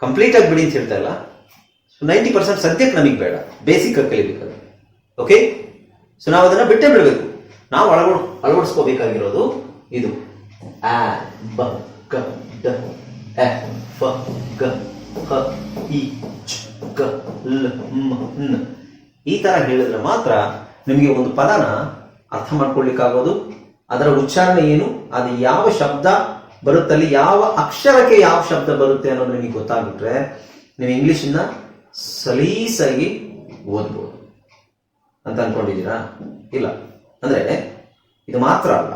Complete ಆಗಿ ಬಿಡಿ ಅಂತ ಹೇಳ್ತಾ ಇಲ್ಲ. ನೈಂಟಿ ಪರ್ಸೆಂಟ್ ಸದ್ಯಕ್ಕೆ ನಮಗೆ ಬೇಡ. ಬೇಸಿಕ್ ಆಗಿ ಓಕೆ ಸೊ ನಾವು ಅದನ್ನು ಬಿಟ್ಟೇ ಬಿಡಬೇಕು. ನಾವು ಅಳವಡ್, ಅಳವಡಿಸ್ಕೋಬೇಕಾಗಿರೋದು ಇದು. ಆ, ಬ ಕ ಡ ಫ, ಗ, ಹ, ಇ, ಚ ಕ ಲ, ಮ, ನ. ಈ ತರ ಹೇಳಿದ್ರೆ ಮಾತ್ರ ನಿಮಗೆ ಒಂದು ಪದನ ಅರ್ಥ ಮಾಡ್ಕೊಳ್ಳಿಕ್ಕಾಗೋದು ಅದರ ಉಚ್ಚಾರಣೆ ಏನು? ಅದು ಯಾವ ಶಬ್ದ? ಬರುತ್ತಲ್ಲಿ ಯಾವ ಅಕ್ಷರಕ್ಕೆ ಯಾವ ಶಬ್ದ ಬರುತ್ತೆ ಅನ್ನೋದು ನಿಮಗೆ ಗೊತ್ತಾಗ್ಬಿಟ್ರೆ ನೀವು ಇಂಗ್ಲಿಷನ್ನ ಸಲೀಸಾಗಿ ಓದ್ಬೋದು ಅಂತ ಅನ್ಕೊಂಡಿದ್ದೀರಾ? ಇಲ್ಲ. ಅಂದ್ರೆ ಇದು ಮಾತ್ರ ಅಲ್ಲ.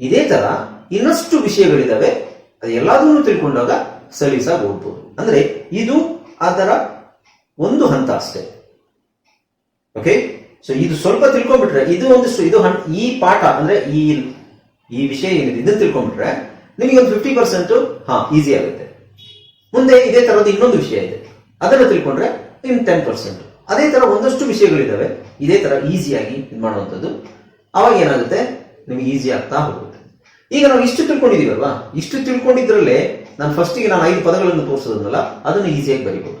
ಇದೇ ತರ ಇನ್ನಷ್ಟು ವಿಷಯಗಳಿದಾವೆ. ಅದು ಎಲ್ಲದನ್ನು ತಿಳ್ಕೊಂಡಾಗ ಸಲೀಸಾಗಿ ಓದ್ಬೋದು. ಅಂದ್ರೆ ಇದು ಅದರ ಒಂದು ಹಂತ ಅಷ್ಟೇ. ಓಕೆ ಸೊ ಇದು ಸ್ವಲ್ಪ ತಿಳ್ಕೊಂಡ್ಬಿಟ್ರೆ ಇದು ಒಂದು ಇದು ಈ ಪಾಠ ಅಂದ್ರೆ ಈ ಈ ವಿಷಯ ಏನಿದೆ? ಇದನ್ನು ತಿಳ್ಕೊಂಡ್ಬಿಟ್ರೆ ನಿಮಗೆ ಒಂದು ಫಿಫ್ಟಿ ಪರ್ಸೆಂಟ್ ಹಾ ಈಸಿ ಆಗುತ್ತೆ. ಮುಂದೆ ಇದೇ ತರದ ಇನ್ನೊಂದು ವಿಷಯ ಇದೆ. ಅದನ್ನು ತಿಳ್ಕೊಂಡ್ರೆ ಇನ್ ಟೆನ್ ಪರ್ಸೆಂಟ್ ಅದೇ ತರ ಒಂದಷ್ಟು ವಿಷಯಗಳಿದಾವೆ. ಇದೇ ತರ ಈಸಿಯಾಗಿ ಇದು ಮಾಡುವಂಥದ್ದು. ಅವಾಗ ಏನಾಗುತ್ತೆ? ನಿಮಗೆ ಈಸಿ ಆಗ್ತಾ ಹೋಗುತ್ತೆ. ಈಗ ನಾವು ಇಷ್ಟು ತಿಳ್ಕೊಂಡಿದೀವಲ್ವಾ? ಇಷ್ಟು ತಿಳ್ಕೊಂಡಿದ್ರಲ್ಲೇ ನಾನು ಫಸ್ಟಿಗೆ ನಾನು ಐದು ಪದಗಳನ್ನು ತೋರಿಸೋದನ್ನಲ್ಲ, ಅದನ್ನು ಈಸಿಯಾಗಿ ಬರಿಬಹುದು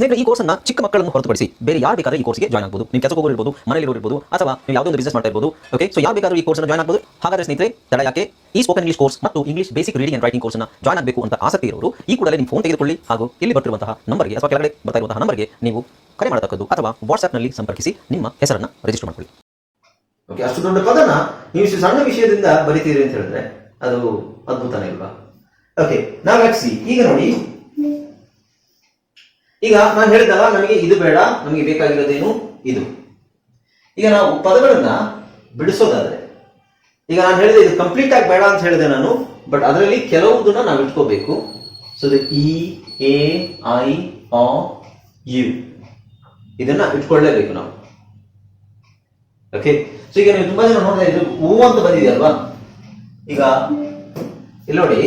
ಸ್ನೇಹಿತರೆ, ಈ ಕೋರ್ಸ್ನ ಚಿಕ್ಕ ಮಕ್ಕಳನ್ನು ಹೊರತುಪಡಿಸಿ ಬೇರೆ ಯಾರು ಬೇಕಾದ್ರೆ ಈ ಕೋರ್ಸ್ಗೆ ಜಾಯ್ನ್ ಆಗಬಹುದು ನೀವು ಕೆಲಸಕ್ಕೆ ಹೋಗಿರ್ಬೋದು ಮನೆಯಲ್ಲಿ ಇರ್ಬೋದು ಅಥವಾ ನೀವು ಯಾವುದೋ ಒಂದು ಬಿಸ್ನೆಸ್ ಮಾಡ್ತಾ ಇರ್ಬೋದು ಓಕೆ ಸೊ ಯಾರು ಬೇಕಾದ್ರೂ ಈ ಕೋರ್ಸ್ನ ಜಾಯ್ನ್ ಆಗಬಹುದು ಹಾಗಾದ್ರೆ ಸ್ನೇಹಿತರೆ, ತಡ ಯಾಕೆ? ಈ ಸ್ಪೋಕನ್ ಇಂಗ್ಲಿಷ್ ಕೋರ್ಸ್ ಮತ್ತು English basic reading and writing ಕೋರ್ಸ್ನ ಜಾಯ್ನ್ ಆಗಬೇಕು ಅಂತ ಆಸಕ್ತಿ ಇರೋರು, ಈ ಕೂಡಲೇ ನಿಮ್ಮ ಫೋನ್ ತೆಗೆದುಕೊಳ್ಳಿ ಹಾಗೂ ಇಲ್ಲಿ ಬರ್ತಿರುವಂತಹ ನಂಬರ್ಗೆ ಅಥವಾ ಕೆಳಗಡೆ ಬರ್ತಾ ಇರುವಂತಹ ನಂಬರ್ಗೆ ನೀವು ಕರೆ ಮಾಡತಕ್ಕದ್ದು ಅಥವಾ ವಾಟ್ಸ್ಆಪ್ನಲ್ಲಿ ಸಂಪರ್ಕಿಸಿ ನಿಮ್ಮ ಹೆಸರನ್ನು ರಿಜಿಸ್ಟರ್ ಮಾಡಿಕೊಳ್ಳಿ. ಓಕೆ ಅಷ್ಟು ದೊಡ್ಡ ಪದನ ನೀವು ಸಣ್ಣ ವಿಷಯದಿಂದ ಬರಿತೀರಿ ಅಂತ ಹೇಳಿದ್ರೆ ಅದು ಅದ್ಭುತನೇ ಇಲ್ವಾ ಓಕೆ ನಾವು ಈಗ ನೋಡಿ ಈಗ ನಾನು ಹೇಳಿದಲ್ಲ ನಮಗೆ ಇದು ಬೇಡ, ನಮಗೆ ಬೇಕಾಗಿರೋದೇನು ಇದು. ಈಗ ನಾವು ಪದಗಳನ್ನ ಬಿಡಿಸೋದಾದ್ರೆ, ಈಗ ನಾನು ಹೇಳಿದೆ ಇದು ಕಂಪ್ಲೀಟ್ ಆಗಿ ಬೇಡ ಅಂತ ಹೇಳಿದೆ ನಾನು ಬಟ್ ಅದರಲ್ಲಿ ಕೆಲವುದನ್ನ ನಾವು ಇಟ್ಕೋಬೇಕು. So E A I O U ಇದನ್ನ ಇಟ್ಕೊಳ್ಳೇಬೇಕು ನಾವು. ಓಕೆ ಸೊ ಈಗ ನೀವು ತುಂಬಾ ಜನ ನೋಡ್ತಾ ಇದು ಹೂ ಅಂತ ಬಂದಿದೆ ಅಲ್ವಾ ಈಗ, ಇಲ್ಲಿ ನೋಡಿ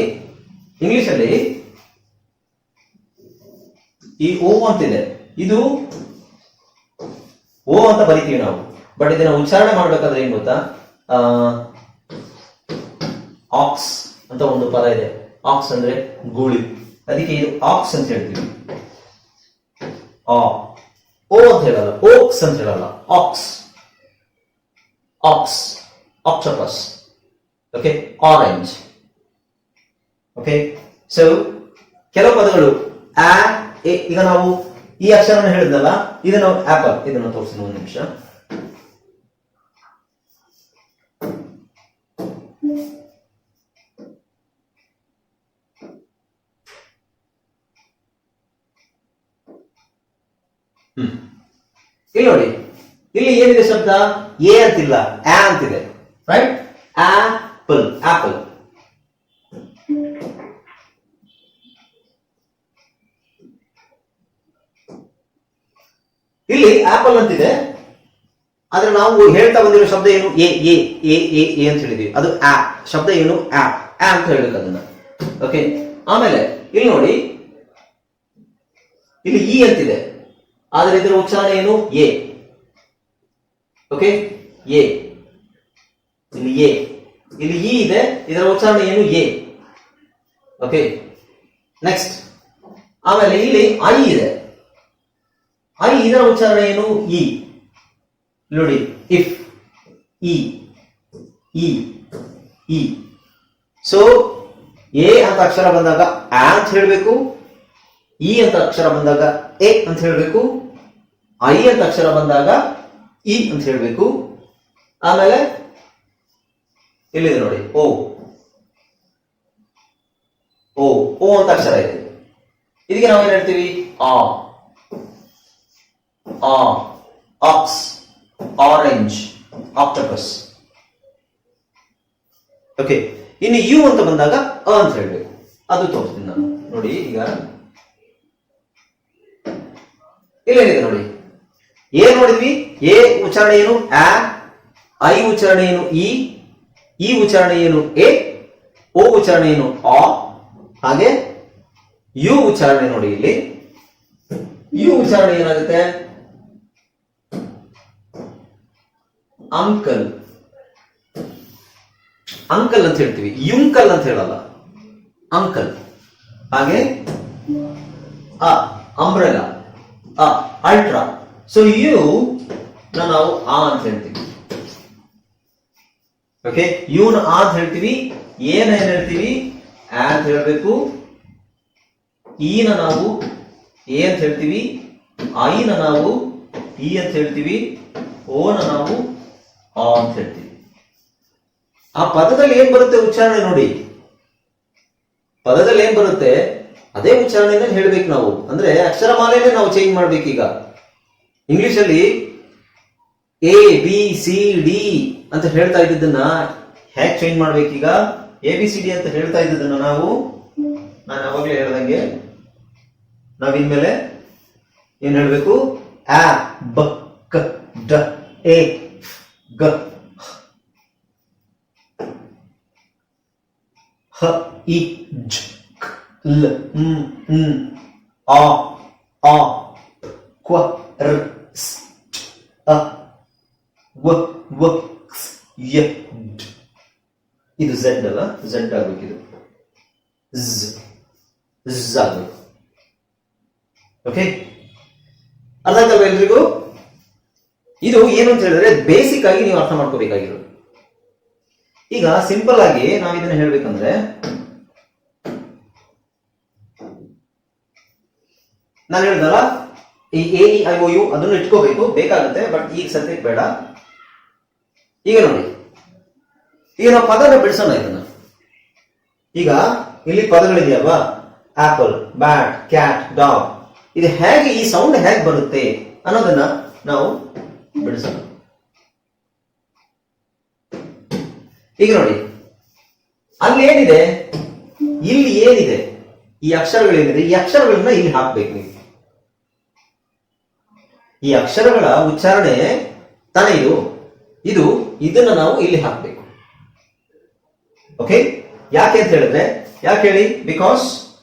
ಇಂಗ್ಲಿಷ್ ಅಲ್ಲಿ ಈ ಓ ಅಂತಿದೆ. ಇದು ಓ ಅಂತ ಬರಿತೀವಿ ನಾವು. ಬಟ್ ಇದನ್ನ ಉಚ್ಚಾರಣೆ ಮಾಡ್ಬೇಕಾದ್ರೆ ಏನ್ ಗೊತ್ತಾ? ಆಕ್ಸ್ ಅಂತ ಒಂದು ಪದ ಇದೆ. ಆಕ್ಸ್ ಅಂದ್ರೆ ಗೂಳಿ. ಅದಕ್ಕೆ ಇದು ಆಕ್ಸ್ ಅಂತ ಹೇಳ್ತೀವಿ. ಆ, ಓ ಅಂತ ಹೇಳಲ್ಲ. ಓಕ್ಸ್ ಅಂತ ಹೇಳಲ್ಲ. Ox ox octopus okay orange okay so ಕೆಲವು ಪದಗಳು ಆ ಈಗ ನಾವು ಈ ಅಕ್ಷರವನ್ನು ಹೇಳಿದ್ನಲ್ಲ ಇದು ನಾವು ಆಪಲ್ ಇದನ್ನು ತೋರಿಸಿ ಒಂದು ನಿಮಿಷ. ಹ್ಮ್. ಇಲ್ಲಿ ನೋಡಿ, ಇಲ್ಲಿ ಏನಿದೆ ಶಬ್ದ? ಎ ಅಂತಿಲ್ಲ, ಆ ಅಂತಿದೆ. ರೈಟ್ ಆಪಲ್ ಆಪಲ್ ಇಲ್ಲಿ ಆಪಲ್ ಅಂತಿದೆ. ಆದ್ರೆ ನಾವು ಹೇಳ್ತಾ ಬಂದಿರೋ ಶಬ್ದ ಏನು? A A A A A ಅಂತ ಹೇಳಿದ್ವಿ ಅದು ಆ. ಶಬ್ದ ಏನು? ಆ. ಆ ಅಂತ ಹೇಳಬೇಕು ಅದನ್ನ. ಓಕೆ ಆಮೇಲೆ, ಇಲ್ಲಿ ನೋಡಿ. ಇಲ್ಲಿ ಇ ಅಂತಿದೆ. ಆದ್ರೆ ಇದರ ಉಚ್ಚಾರಣೆ ಏನು? ಎ. Okay A. ಇಲ್ಲಿ ಎ. ಇಲ್ಲಿ ಇ ಇದೆ. ಇದರ ಉಚ್ಚಾರಣೆ ಏನು? ಎ. ಓಕೆ ನೆಕ್ಸ್ಟ್ ಆಮೇಲೆ ಇಲ್ಲಿ ಐ ಇದೆ. ಐ ಇದರ ಉಚ್ಚಾರಣೆ ಏನು? ಇ ನೋಡಿ if E E E so A ಅಂತ ಅಕ್ಷರ ಬಂದಾಗ ಆ ಅಂತ ಹೇಳಬೇಕು ಇ ಅಂತ ಅಕ್ಷರ ಬಂದಾಗ ಎ ಅಂತ ಹೇಳಬೇಕು ಐ ಅಂತ ಅಕ್ಷರ ಬಂದಾಗ ಇ ಅಂತ ಹೇಳಬೇಕು. ಆಮೇಲೆ ಇಲ್ಲಿದೆ ನೋಡಿ? ಓ ಓ ಓ ಅಂತ ಅಕ್ಷರ ಇದೆ. ಇದಕ್ಕೆ ನಾವೇನ್ ಹೇಳ್ತೀವಿ? ಆ. ಆ ಆಕ್ಸ್ ಆರೆಂಜ್ octopus. ಓಕೆ ಇನ್ನು ಯು ಅಂತ ಬಂದಾಗ ಅ ಅಂತ ಹೇಳಬೇಕು. ಅದು ತೋರಿಸ್ತೀನಿ ನಾನು. ನೋಡಿ, ಈಗ. ಇಲ್ಲೇನಿದೆ ನೋಡಿ? ಏನ್ ನೋಡಿದ್ವಿ? ಎ ಉಚ್ಚಾರಣೆ ಏನು? ಆ ಐ ಉಚ್ಚಾರಣೆ ಏನು? ಇ ಈ ಉಚ್ಚಾರಣೆ ಏನು? ಎ ಓ ಉಚ್ಚಾರಣೆ ಏನು? ಆ ಹಾಗೆ ಯು ಉಚ್ಚಾರಣೆ ನೋಡಿ ಇಲ್ಲಿ. ಯು ಉಚ್ಚಾರಣೆ ಏನಾಗುತ್ತೆ? ಅಂಕಲ್. ಅಂಕಲ್ ಅಂತ ಹೇಳ್ತೀವಿ. ಯುಂಕಲ್ ಅಂತ ಹೇಳಲ್ಲ. ಅಂಕಲ್. ಹಾಗೆ? ಅ, ಅಂಬ್ರೆಲಾ. ಅ, ಅಲ್ಟ್ರಾ. ಸೊ ಯು ನಾವು ಆ ಅಂತ ಹೇಳ್ತೀವಿ. ಓಕೆ ಯುನ ಆ ಅಂತ ಹೇಳ್ತೀವಿ. ಏನ ಏನ್ ಹೇಳ್ತೀವಿ? ಆ ಅಂತ ಹೇಳ್ಬೇಕು. ಈನ ನಾವು ಎ ಅಂತ ಹೇಳ್ತೀವಿ. ಐನ ನಾವು ಇ ಅಂತ ಹೇಳ್ತೀವಿ. ಓನ ನಾವು ಆ ಅಂತ ಹೇಳ್ತೀವಿ ಆ ಪದದಲ್ಲಿ ಏನ್ ಬರುತ್ತೆ ಉಚ್ಚಾರಣೆ ನೋಡಿ. ಪದದಲ್ಲಿ ಏನ್ ಬರುತ್ತೆ? ಅದೇ ಉಚ್ಚಾರಣೆನ ಹೇಳ್ಬೇಕು ನಾವು. ಅಂದ್ರೆ ಅಕ್ಷರಮಾಲೆನೇ ನಾವು ಚೇಂಜ್ ಮಾಡ್ಬೇಕೀಗ. ಇಂಗ್ಲಿಷ್ ಅಲ್ಲಿ ಎ ಬಿ ಸಿ ಡಿ ಅಂತ ಹೇಳ್ತಾ ಇದ್ದದನ್ನ ಹೇಗೆ ಚೇಂಜ್ ಮಾಡ್ಬೇಕೀಗ? ಎ ಬಿ ಸಿ ಡಿ ಅಂತ ಹೇಳ್ತಾ ಇದ್ದದನ್ನ ನಾವು ನಾನು ಅವಾಗಲೇ ಹೇಳ್ದಂಗೆ ನಾವ್ ಇನ್ಮೇಲೆ ಏನ್ ಹೇಳ್ಬೇಕು? ಆ, ಬ, ಕ, ಡ, ಎ. ಗ. ಹ, ಇ, ಜ್ ಲ, ಮ್, ನ್, ಆ ಆ, ಕ್ವ, ರ್, ಸ್ ಅ, ವ ವ ಕ್ಸ್ ಯ, ಡ್. ಇದು ಝೆಡ್ ಅಲ್ಲ? ಝೆಡ್ ಆಗಬೇಕಿದು ಝ್ ಝ್ ಆಗಬೇಕು. ಓಕೆ ಅರ್ಥ ಆಯ್ತಲ್ವಾ ಎಲ್ರಿಗೂ? ಇದು ಏನು ಅಂತ ಹೇಳಿದ್ರೆ ಬೇಸಿಕ್ ಆಗಿ ನೀವು ಅರ್ಥ ಮಾಡ್ಕೋಬೇಕಾಗಿರೋದು. ಈಗ ಸಿಂಪಲ್ ಆಗಿ ನಾವು ಇದನ್ನ ಹೇಳ್ಬೇಕಂದ್ರೆ, ನಾನು ಹೇಳ್ದಲ್ಲ, ಈ A E I O U ಅದನ್ನು ಇಟ್ಕೋಬೇಕು, ಬೇಕಾಗುತ್ತೆ ಬಟ್ ಈಗ ಸದ್ಯಕ್ಕೆ ಬೇಡ. ಈಗ ನೋಡಿ, ಈಗ ನಾವು ಪದನ ಬಿಡಿಸೋಣ ಇದನ್ನ. ಈಗ ಇಲ್ಲಿ ಪದಗಳಿದೆಯಲ್ವಾ? ಆಪಲ್ ಬ್ಯಾಟ್ ಕ್ಯಾಟ್ ಡಾಗ್ ಇದು ಹೇಗೆ ಈ ಸೌಂಡ್ ಹೇಗೆ ಬರುತ್ತೆ ಅನ್ನೋದನ್ನ ನಾವು ಬಿಡಿಸೋಣ ಈಗ ನೋಡಿ, ಅಲ್ಲಿ ಏನಿದೆ? ಇಲ್ಲಿ ಏನಿದೆ? ಈ ಅಕ್ಷರಗಳೇನಿದೆ ಈ ಅಕ್ಷರಗಳನ್ನ ಇಲ್ಲಿ ಹಾಕ್ಬೇಕು ನೀವು. ಈ ಅಕ್ಷರಗಳ ಉಚ್ಚಾರಣೆ ತಾನೇ ಇದು? ಇದು ಇದನ್ನ ನಾವು ಇಲ್ಲಿ ಹಾಕ್ಬೇಕು. ಓಕೆ ಯಾಕೆ ಅಂತ ಹೇಳಿದ್ರೆ, ಯಾಕೆ ಹೇಳಿ? ಬಿಕಾಸ್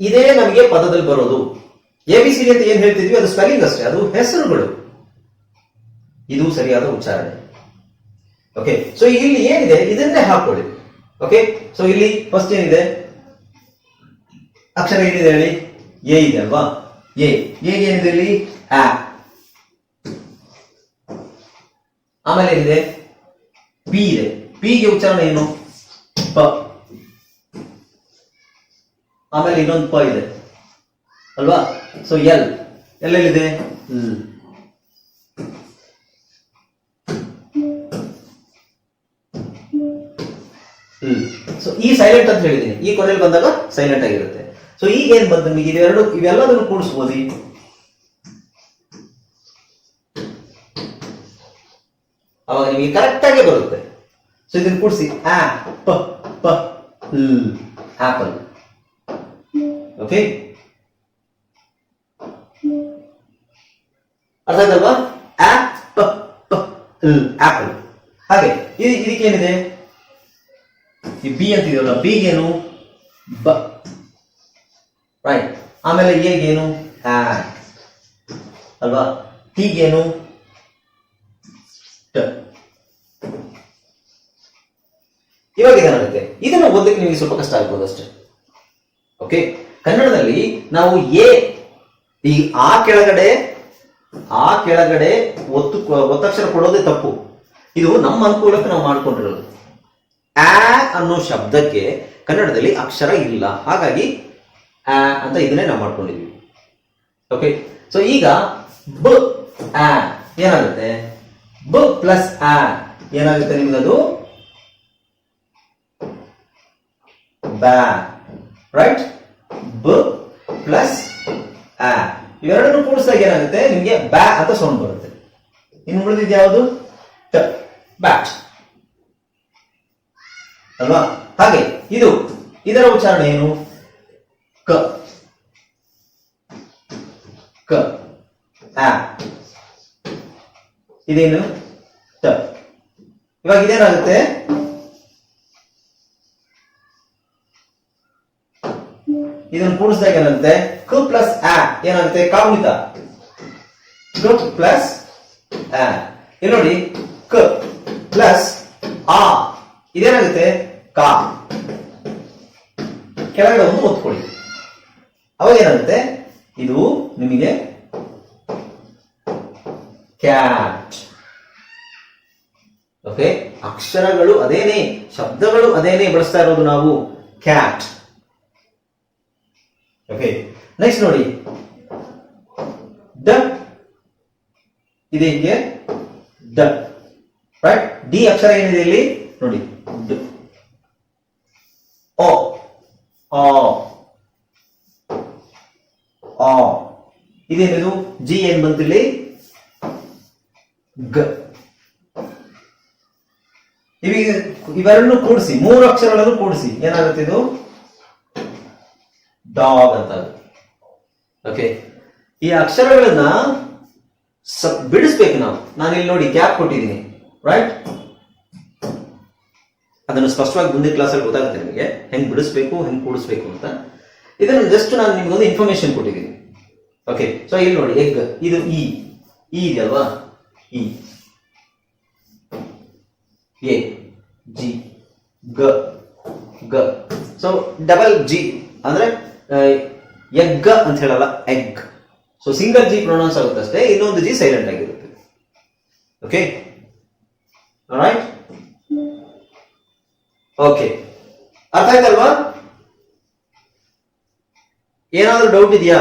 ಇದೇ ನಮಗೆ ಪದದಲ್ಲಿ ಬರೋದು. ಎ ಬಿ ಸಿ ಅಂತ ಏನ್ ಹೇಳ್ತಿದ್ವಿ? ಅದು ಸ್ಪೆಲ್ಲಿಂಗ್ ಅಷ್ಟೇ. ಅದು ಹೆಸರುಗಳು. ಇದು ಸರಿಯಾದ ಉಚ್ಚಾರಣೆ. ಓಕೆ ಸೊ ಇಲ್ಲಿ ಏನಿದೆ? ಇದನ್ನೇ ಹಾಕೊಳ್ಳಿ. ಓಕೆ ಸೊ ಇಲ್ಲಿ ಫಸ್ಟ್ ಏನಿದೆ? ಅಕ್ಷರ ಏನಿದೆ ಹೇಳಿ? ಎ ಇದೆ ಅಲ್ವಾ? ಎ. ಏನಿದೆ ಇಲ್ಲಿ ಆಮೇಲೆ ಏನಿದೆ? ಪಿ ಇದೆ. ಪಿಗೆ ಉಚ್ಚಾರಣೆ ಏನು? ಪ. ಆಮೇಲೆ ಇನ್ನೊಂದು ಪ ಇದೆ. ಅಲ್ವಾ? So L. ಎಲ್ಲೆಲ್ಲಿದೆ ಈ ಸೈಲೆಂಟ್ ಅಂತ ಹೇಳಿದ್ದೀನಿ. ಈ ಕೊನೆಯಲ್ಲಿ ಬಂದಾಗ ಸೈಲೆಂಟ್ ಆಗಿರುತ್ತೆ. ಸೊ ಈಗ ಏನ್ ಬಂತು ನಿಮಗೆ? ಇವೆರಡು ಇವೆಲ್ಲದನ್ನು ಕೂಡಿಸ್ಬೋದು ಅವಾಗ ನಿಮಗೆ ಕರೆಕ್ಟ್ ಆಗಿ ಬರುತ್ತೆ. ಸೊ ಇದನ್ನ ಕೂಡಿಸಿ. ಆ, ಪ ಪ ಆಪಲ್. ಓಕೆ ಅರ್ಥ ಆಯ್ತಲ್ವಾ? ಪ ಪ ಆಪಲ್. ಹಾಗೆ ಇದಕ್ಕೆ ಇದಕ್ಕೇನಿದೆ ಈ ಬಿ ಅಂತ ಇದೆಯಲ್ಲ ಬಿಗೇನು ಬ ರೈಟ್ ಆಮೇಲೆ ಎಗೇನು ಆ ಅಲ್ವಾ? ಟಿಗೇನು ಟ ಇವಾಗ ಏನಾಗುತ್ತೆ? ಇದನ್ನು ಓದಕ್ಕೆ ನಿಮಗೆ ಸ್ವಲ್ಪ ಕಷ್ಟ ಆಗ್ಬೋದು ಅಷ್ಟೇ. ಓಕೆ ಕನ್ನಡದಲ್ಲಿ ನಾವು ಎ ಈ ಆ ಕೆಳಗಡೆ ಆ ಕೆಳಗಡೆ ಒತ್ತು, ಒತ್ತಕ್ಷರ ಕೊಡೋದೇ ತಪ್ಪು. ಇದು ನಮ್ಮ ಅನುಕೂಲಕ್ಕೆ ನಾವು ಮಾಡ್ಕೊಂಡಿರೋದು. ಆ ಅನ್ನೋ ಶಬ್ದಕ್ಕೆ ಕನ್ನಡದಲ್ಲಿ ಅಕ್ಷರ ಇಲ್ಲ. ಹಾಗಾಗಿ ಆ ಅಂತ ಇದನ್ನೇ ನಾವು ಮಾಡ್ಕೊಂಡಿದ್ವಿ. ಓಕೆ ಸೊ ಈಗ ಬ, ಆ ಏನಾಗುತ್ತೆ? ಬ ಪ್ಲಸ್ ಆ ಏನಾಗುತ್ತೆ ನಿಮ್ಗದು? ಬ್ಯಾ ರೈಟ್ ಬ ಪ್ಲಸ್ ಆ. ಇವೆರಡನ್ನು ಕೂಡಿಸಿದಾಗ ಏನಾಗುತ್ತೆ? ನಿಮಗೆ ಬ್ಯಾ ಅಂತ ಸೌಂಡ್ ಬರುತ್ತೆ. ಇನ್ನು ಉಳಿದಿದ್ದು ಯಾವುದು? ಟ ಬ್ಯಾಟ್ ಅಲ್ವಾ? ಹಾಗೆ, ಇದು, ಇದರ ಉಚ್ಚಾರಣೆ ಏನು? ಕ. ಕ. ಆ. ಇದೇನು? ಟ ಇವಾಗ ಇದೇನಾಗುತ್ತೆ? ಇದನ್ನು ಕೂಡಿಸಿದಾಗ ಏನಂತೆ ಕ ಪ್ಲಸ್ ಆ. ಏನಾಗುತ್ತೆ? ಕಾಗುಣಿತ. ಕ ಪ್ಲಸ್ ಆ. ಇಲ್ಲಿ ನೋಡಿ. ಕ ಪ್ಲಸ್ ಆ. ಇದೇನಾಗುತ್ತೆ? ಕಾ. ಕೆಳಗಡೆ ಒಂದು ಒತ್ಕೊಳ್ಳಿ. ಅವಾಗ ಏನಾಗುತ್ತೆ ಇದು ನಿಮಗೆ ಕ್ಯಾಟ್ ಓಕೆ? ಅಕ್ಷರಗಳು ಅದೇನೆ, ಶಬ್ದಗಳು ಅದೇನೆ ಬಳಸ್ತಾ ಇರೋದು ನಾವು ಕ್ಯಾಟ್ ಓಕೆ? ನೆಕ್ಸ್ಟ್ ನೋಡಿ. ಡ ಇದೆ ಹಿಂಗೆ? ಡ ರೈಟ್ ಡಿ ಅಕ್ಷರ ಏನಿದೆ ಇಲ್ಲಿ? ನೋಡಿ ಡ್ ಓ ಆ ಆ ಇದೇನಿದು? ಜಿ ಏನ್ ಬಂತಿಲ್ಲಿ? ಗ. ಇವೀಗ ಇವೆರಡನ್ನು ಕೂಡಿಸಿ, ಮೂರು ಅಕ್ಷರಗಳನ್ನು ಕೂಡಿಸಿ, ಏನಾಗುತ್ತೆ ಇದು? ಡಾಗ್ ಅಂತ ಓಕೆ ಈ ಅಕ್ಷರಗಳನ್ನ ಬಿಡಿಸ್ಬೇಕು ನಾವು. ನಾನು ಇಲ್ಲಿ ನೋಡಿ ಕ್ಯಾಪ್ ಕೊಟ್ಟಿದ್ದೀನಿ. ರೈಟ್ ಅದನ್ನು ಸ್ಪಷ್ಟವಾಗಿ ಮುಂದಿನ ಕ್ಲಾಸಲ್ಲಿ ಗೊತ್ತಾಗುತ್ತೆ ನಿಮಗೆ. ಹೆಂಗ್ ಬಿಡಿಸ್ಬೇಕು, ಹೆಂಗ್ ಕೂಡಿಸ್ಬೇಕು ಅಂತ. ಇದನ್ನು ಜಸ್ಟ್ ನಾನು ನಿಮ್ಗೆ ಒಂದು ಇನ್ಫಾರ್ಮೇಶನ್ ಕೊಟ್ಟಿದ್ದೀನಿ. ಓಕೆ ಸೊ ಇಲ್ಲಿ ನೋಡಿ ಎಗ್ ಇದು ಇ ಇ ಇದೆಯಲ್ವಾ? ಇ ಎ ಜಿ ಗ ಗ ಸೊ ಡಬಲ್ ಜಿ ಅಂದ್ರೆ ಎಗ್ ಅಂತ ಹೇಳಲ್ಲ egg so single G pronounce ಆಗುತ್ತೆ ಅಷ್ಟೇ ಇನ್ನೊಂದು ಜಿ ಸೈಲೆಂಟ್ ಆಗಿರುತ್ತೆ. ಓಕೆ ರೈಟ್ ಓಕೆ ಅರ್ಥ ಆಯ್ತಲ್ವಾ? ಏನಾದ್ರೂ ಡೌಟ್ ಇದೆಯಾ?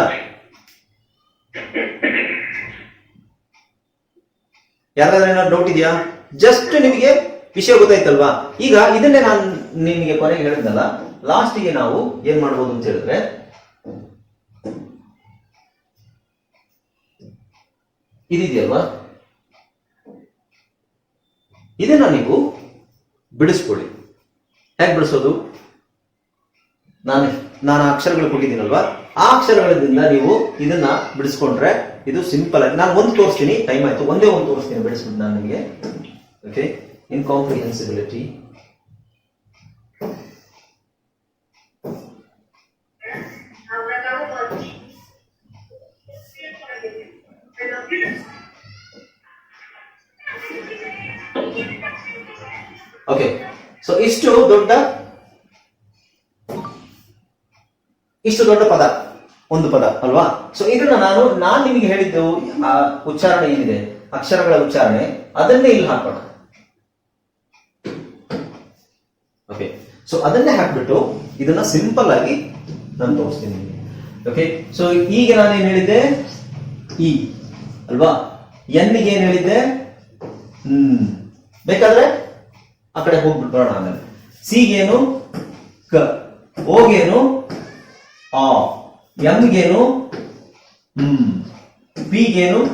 ಯಾರಾದ್ರೂ ಏನಾದ್ರು ಡೌಟ್ ಇದೆಯಾ? ಜಸ್ಟ್ ನಿಮಗೆ ವಿಷಯ ಗೊತ್ತಾಯ್ತಲ್ವಾ? ಈಗ ಇದನ್ನೇ ನಾನು ನಿಮಗೆ ಕೊನೆಗೆ ಹೇಳಿದ್ನಲ್ಲ ಲಾಸ್ಟಿಗೆ ನಾವು ಏನ್ ಮಾಡ್ಬೋದು ಅಂತ ಹೇಳಿದ್ರೆ, ಇದಿದೆಯಲ್ವಾ? ಇದನ್ನ ನೀವು ಬಿಡಿಸ್ಕೊಳ್ಳಿ. ಹೇಗೆ ಬಳಸೋದು? ನಾನು ನಾನು ಅಕ್ಷರಗಳು ಕೊಟ್ಟಿದ್ದೀನಲ್ವಾ? ಆ ಅಕ್ಷರಗಳಿಂದ ನೀವು ಇದನ್ನ ಬಿಡಿಸ್ಕೊಂಡ್ರೆ ಇದು ಸಿಂಪಲ್ ಆಗಿ ನಾನು ಒಂದು ತೋರಿಸ್ತೀನಿ ಟೈಮ್ ಆಯ್ತು. ಒಂದೇ ಒಂದು ತೋರಿಸ್ತೀನಿ ಬಿಡಿಸ್ಬಿಟ್ಟು ನಾನು ನಿಮಗೆ. ಓಕೆ ಇನ್ಕಾಂಪ್ರಿಹೆನ್ಸಿಬಿಲಿಟಿ ಇಷ್ಟು ದೊಡ್ಡ ಇಷ್ಟು ದೊಡ್ಡ ಪದ, ಒಂದು ಪದ, ಅಲ್ವಾ? ಸೊ ಇದನ್ನ ನಾನು, ನಾನ್ ನಿಮಗೆ ಹೇಳಿದ್ದು, ಆ ಉಚ್ಚಾರಣೆ ಏನಿದೆ? ಅಕ್ಷರಗಳ ಉಚ್ಚಾರಣೆ. ಅದನ್ನೇ ಇಲ್ಲಿ ಹಾಕೋಣ ಓಕೆ ಸೊ ಅದನ್ನೇ ಹಾಕ್ಬಿಟ್ಟು ಇದನ್ನ ಸಿಂಪಲ್ ಆಗಿ ನಾನು ತೋರಿಸ್ತೀನಿ ಓಕೆ ಸೊ ಈಗ ನಾನು ಏನ್ ಹೇಳಿದ್ದೆ? ಇ ಅಲ್ವಾ? ಎನ್ಗೆ ಏನ್ ಹೇಳಿದ್ದೆ? ಹ್ಮ್ ಬೇಕಾದ್ರೆ ಆ ಕಡೆ ಹೋಗ್ಬಿಟ್ಟು ಬರೋಣ ಆಮೇಲೆ. ಸಿಗೇನು, ಕ, ಓಗೇನು, ಆ ಎಂಗೇನು ಹ್ಮ್, ಪಿಗೇನು,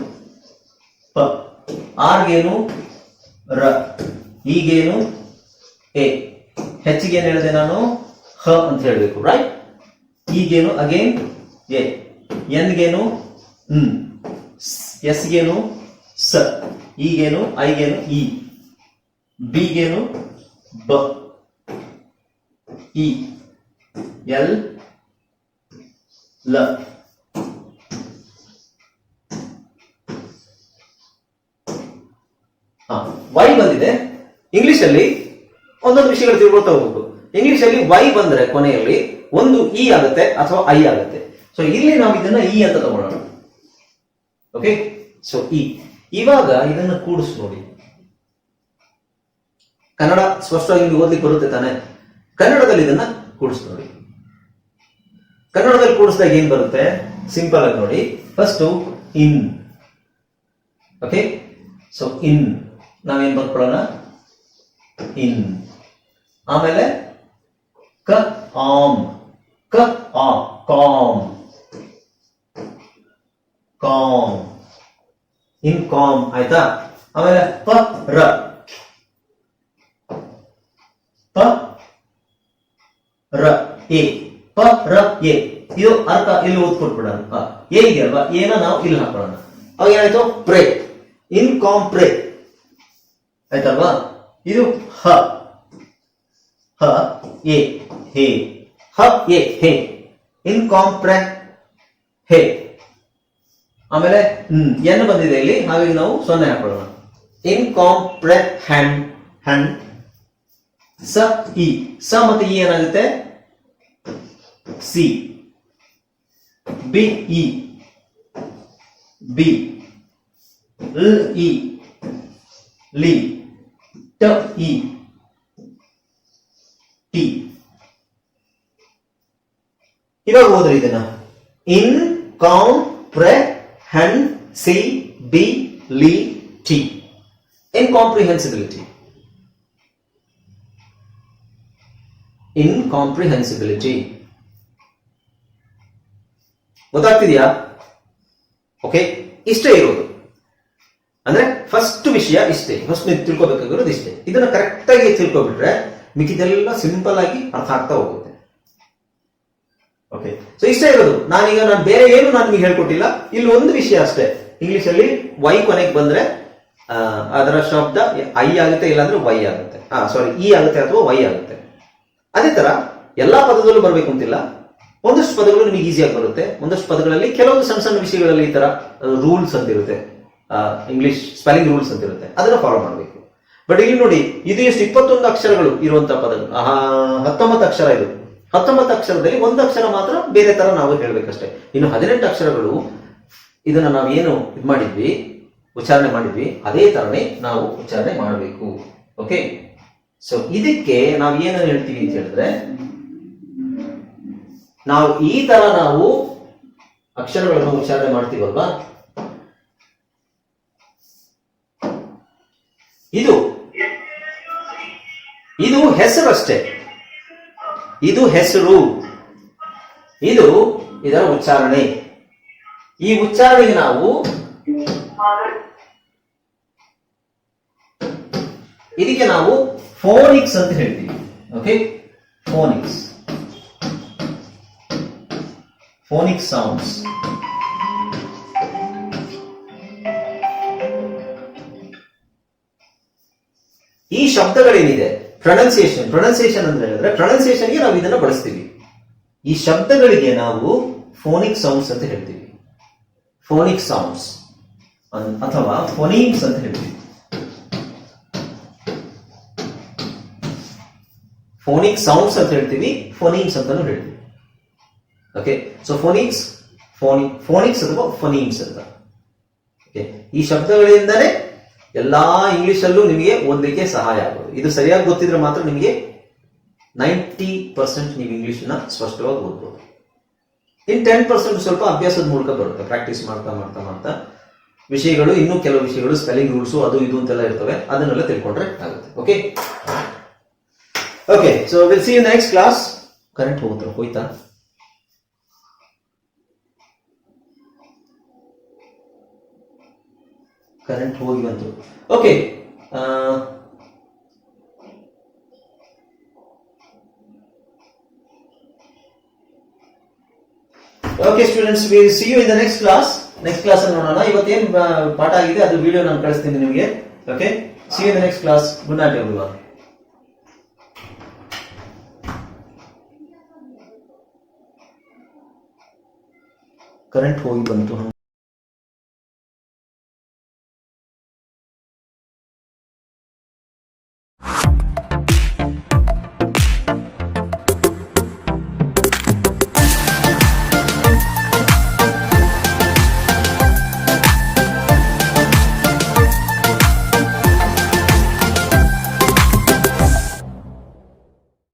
ಪ, ಆರ್ಗೇನು, ರ, ಈಗೇನು, ಎ. ಹೆಚ್ಚಿಗೆ ಏನು ಹೇಳಿದೆ ನಾನು? ಹ ಅಂತ ಹೇಳಬೇಕು ರೈಟ್ ಈಗೇನು ಅಗೇನ್ ಎ. ಎನ್ಗೇನು ಹ್ಮ್ ಎಸ್ಗೇನು ಸ. ಈಗೇನು, ಐಗೇನು ಇ ಬಿಗೇನು, ಬ. ಇ ಎಲ್ ಲ. ವೈ ಬಂದಿದೆ. ಇಂಗ್ಲಿಷ್ ಅಲ್ಲಿ ಒಂದೊಂದು ವಿಷಯಗಳು ತಿಳ್ಕೊಳ್ತಾ ಹೋಗ್ಬೇಕು ಇಂಗ್ಲಿಷ್ ಅಲ್ಲಿ ವೈ ಬಂದ್ರೆ ಕೊನೆಯಲ್ಲಿ ಒಂದು ಇ ಆಗುತ್ತೆ ಅಥವಾ ಐ ಆಗುತ್ತೆ. ಸೊ ಇಲ್ಲಿ ನಾವು ಇದನ್ನ ಇ ಅಂತ ತಗೊಳ್ಳೋಣ. ಓಕೆ ಸೊ ಇ ಇವಾಗ ಇದನ್ನ ಕೂಡಿಸ್ ನೋಡಿ. ಕನ್ನಡ ಸ್ಪಷ್ಟವಾಗಿ ಓದ್ಲಿಕ್ಕೆ ಬರುತ್ತೆ ತಾನೆ? ಕನ್ನಡದಲ್ಲಿ ಇದನ್ನ ಕೂಡಿಸ್ ನೋಡಿ. ಕನ್ನಡದಲ್ಲಿ ಕೂಡಿಸಿದಾಗ ಏನ್ ಬರುತ್ತೆ? ಸಿಂಪಲ್ ಆಗಿ ನೋಡಿ. First in okay so in ನಾವೇನ್ ಬರ್ಕೊಳ್ಳೋಣ? ಇನ್ ಆಮೇಲೆ ಕ, ಆಮ್. ಕ, ಆ, ಕಾಮ್. ಕಾಮ್. ಇನ್ ಕಾಮ್, ಆಯ್ತಾ? ಆಮೇಲೆ ಪ, ರ. ಪ ಎ ಪ, ರ, ಎ. ಇದು ಅರ್ಥ ಇಲ್ಲಿ ಓದ್ಕೊಟ್ಬಿಡೋಣ ಎ ಇದೆಯಲ್ವಾ ಏನ ನಾವು ಇಲ್ಲಿ ಹಾಕೊಳ್ಳೋಣ. ಅವಾಗ ಏನಾಯ್ತು? ಪ್ರೇ. ಇನ್ಕಾಂಪ್ರೆ. ಆಯ್ತಲ್ವಾ? ಇದು ಹ. ಹ, ಎ, ಹೇ. ಹ, ಎ, ಹೇ. ಇನ್ ಇನ್ಕಾಂಪ್ರೆ. ಹೇ. ಆಮೇಲೆ, ಹ್ಮ್, ಎನ್ ಬಂದಿದೆ ಇಲ್ಲಿ? ಹಾಗಾಗಿ ನಾವು ಸೊನ್ನೆ ಹಾಕೊಳ್ಳೋಣ. ಇನ್ಕಾಂಪ್ರೆ ಹ್ಯಾಂಡ್ ಹ್ಯಾಂಡ್ ಸ, ಇ. ಸ ಮತ್ತೆ ಇ ಏನಾಗುತ್ತೆ? ಸಿ ಬಿ ಇ ಬಿ ಲ್ ಇ ಲಿ ಟ ಇ ಟಿ ಇವಾಗ ಓದ್ರಿ ಇದನ್ನ. ಇನ್ ಕಾಮ್ ಪ್ರೆ ಹನ್ ಸಿ ಬಿ ಲಿ ಟಿ ಇನ್ಕಾಂಪ್ರಿಹೆನ್ಸಿಬಿಲಿಟಿ ಇನ್ಕಾಂಪ್ರಿಹೆನ್ಸಿಬಿಲಿಟಿ ಗೊತ್ತಾಗ್ತಿದ್ಯಾ? ಓಕೆ ಇಷ್ಟೇ ಇರೋದು. ಅಂದ್ರೆ ಫಸ್ಟ್ ವಿಷಯ ಇಷ್ಟೇ. ಫಸ್ಟ್ ನೀವು ತಿಳ್ಕೊಬೇಕಾಗಿರೋದು ಇಷ್ಟೇ. ಇದನ್ನ ಕರೆಕ್ಟ್ ಆಗಿ ತಿಳ್ಕೊಬಿಟ್ರೆ ಮಿಕ್ಕಿದೆಲ್ಲ ಸಿಂಪಲ್ ಆಗಿ ಅರ್ಥ ಆಗ್ತಾ ಹೋಗುತ್ತೆ. ಓಕೆ ಸೊ ಇಷ್ಟೇ ಇರೋದು. ನಾನೀಗ ನಾನು ಬೇರೆ ಏನು ನಾನು ನಿಮಗೆ ಹೇಳ್ಕೊಟ್ಟಿಲ್ಲ. ಇಲ್ಲಿ ಒಂದು ವಿಷಯ ಅಷ್ಟೇ. ಇಂಗ್ಲಿಷ್ ಅಲ್ಲಿ ವೈ ಕೊನೆಗೆ ಬಂದ್ರೆ ಅದರ ಶಬ್ದ ಐ ಆಗುತ್ತೆ ಇಲ್ಲಾಂದ್ರೆ ವೈ ಆಗುತ್ತೆ. ಸಾರಿ ಇ ಆಗುತ್ತೆ ಅಥವಾ ವೈ ಆಗುತ್ತೆ. ಅದೇ ತರ ಎಲ್ಲಾ ಪದದಲ್ಲೂ ಬರಬೇಕು ಅಂತಿಲ್ಲ. ಒಂದಷ್ಟು ಪದಗಳು ನಿಮಗೆ ಈಸಿಯಾಗಿ ಬರುತ್ತೆ. ಒಂದಷ್ಟು ಪದಗಳಲ್ಲಿ ಕೆಲವೊಂದು ಸಣ್ಣ ಸಣ್ಣ ವಿಷಯಗಳಲ್ಲಿ ಈ ತರ ರೂಲ್ಸ್ ಅಂತ ಇರುತ್ತೆ. ಇಂಗ್ಲಿಷ್ ಸ್ಪೆಲ್ಲಿಂಗ್ ರೂಲ್ಸ್ ಅಂತ ಇರುತ್ತೆ. ಅದನ್ನ ಫಾಲೋ ಮಾಡಬೇಕು. ಬಟ್ ಇಲ್ಲಿ ನೋಡಿ, ಇದು ಎಷ್ಟು ಇಪ್ಪತ್ತೊಂದು ಅಕ್ಷರಗಳು ಇರುವಂತಹ ಪದಗಳು. ಹತ್ತೊಂಬತ್ತು ಅಕ್ಷರ ಇದು. ಹತ್ತೊಂಬತ್ತು ಅಕ್ಷರದಲ್ಲಿ ಒಂದು ಅಕ್ಷರ ಮಾತ್ರ ಬೇರೆ ತರ ನಾವು ಹೇಳ್ಬೇಕಷ್ಟೇ. ಇನ್ನು ಹದಿನೆಂಟು ಅಕ್ಷರಗಳು ಇದನ್ನ ನಾವು ಏನು ಇದು ಮಾಡಿದ್ವಿ, ಉಚ್ಚಾರಣೆ ಮಾಡಿದ್ವಿ, ಅದೇ ತರನೇ ನಾವು ಉಚ್ಚಾರಣೆ ಮಾಡಬೇಕು. ಓಕೆ ಸೊ ಇದಕ್ಕೆ ನಾವು ಏನು ಹೇಳ್ತೀವಿ ಅಂತ ಹೇಳಿದ್ರೆ ನಾವು ಈ ತರ ನಾವು ಅಕ್ಷರಗಳನ್ನು ಉಚ್ಚಾರಣೆ ಮಾಡ್ತೀವಲ್ವಾ? ಇದು ಇದು ಹೆಸರು ಅಷ್ಟೇ ಇದು ಹೆಸರು. ಇದು ಇದರ ಉಚ್ಚಾರಣೆ. ಈ ಉಚ್ಚಾರಣೆಗೆ ನಾವು ಇದಕ್ಕೆ ನಾವು ಫೋನಿಕ್ಸ್ ಅಂತ ಹೇಳ್ತೀವಿ. Okay phonics phonic sounds. ಈ ಶಬ್ದಗಳೇನಿದೆ? ಪ್ರೊನೌನ್ಸಿಯೇಷನ್ ಪ್ರೊನೌನ್ಸಿಯೇಷನ್ ಅಂತ ಹೇಳಿದ್ರೆ ಪ್ರೊನೌನ್ಸಿಯೇಷನ್ಗೆ ನಾವು ಇದನ್ನ ಬಳಸ್ತೀವಿ. ಈ ಶಬ್ದಗಳಿಗೆ ನಾವು ಫೋನಿಕ್ ಸೌಂಡ್ಸ್ ಅಂತ ಹೇಳ್ತೀವಿ. ಫೋನಿಕ್ ಸೌಂಡ್ಸ್ ಅಥವಾ ಫೋನೀಮ್ಸ್ ಅಂತ ಹೇಳ್ತೀವಿ. ಫೋನಿಕ್ ಸೌಂಡ್ಸ್ ಅಂತ ಹೇಳ್ತೀವಿ. ಫೋನೀಮ್ಸ್ ಅಂತಾನು ಹೇಳ್ತೀವಿ. Okay so phonics phoni phonics ಅಥವಾ ಫೋನೀಮ್ಸ್ ಅಂತ. ಓಕೆ ಈ ಶಬ್ದಗಳಿಂದಲೇ ಎಲ್ಲಾ ಇಂಗ್ಲಿಷ್ ಅಲ್ಲೂ ನಿಮಗೆ ಓದಲಿಕ್ಕೆ ಸಹಾಯ ಆಗೋದು ಇದು ಸರಿಯಾಗಿ ಗೊತ್ತಿದ್ರೆ ಮಾತ್ರ ನಿಮಗೆ ನೈಂಟಿ ಪರ್ಸೆಂಟ್ ನೀವು ಇಂಗ್ಲಿಷ್ನ ಸ್ಪಷ್ಟವಾಗಿ ಓದ್ಬೋದು. ಇನ್ ಟೆನ್ ಪರ್ಸೆಂಟ್ ಸ್ವಲ್ಪ ಅಭ್ಯಾಸದ ಮೂಲಕ ಬರುತ್ತೆ. ಪ್ರಾಕ್ಟೀಸ್ ಮಾಡ್ತಾ ಮಾಡ್ತಾ ಮಾಡ್ತಾ ವಿಷಯಗಳು, ಇನ್ನೂ ಕೆಲವು ವಿಷಯಗಳು, ಸ್ಪೆಲ್ಲಿಂಗ್ ರೂಲ್ಸು, ಅದು ಇದು ಅಂತೆಲ್ಲ ಇರ್ತವೆ. ಅದನ್ನೆಲ್ಲ ತಿಳ್ಕೊಂಡ್ರೆ ಆಗುತ್ತೆ. Okay okay so will see in next class current ಹೋಗುತ್ತೆ? ಹೋಯ್ತಾ? ಕರೆಂಟ್ ಹೋಗಿ ಬಂತು. Okay okay students we see you in the next class next class ಅಲ್ಲಿ ನೋಡೋಣ. ಇವತ್ತೇನು ಪಾಠ ಆಗಿದೆ, ಅದು ವಿಡಿಯೋ ನಾನು ಕಳಿಸ್ತೀನಿ ನಿಮಗೆ. Okay see you in the next class good night everyone current ಹೋಗಿ ಬಂತು.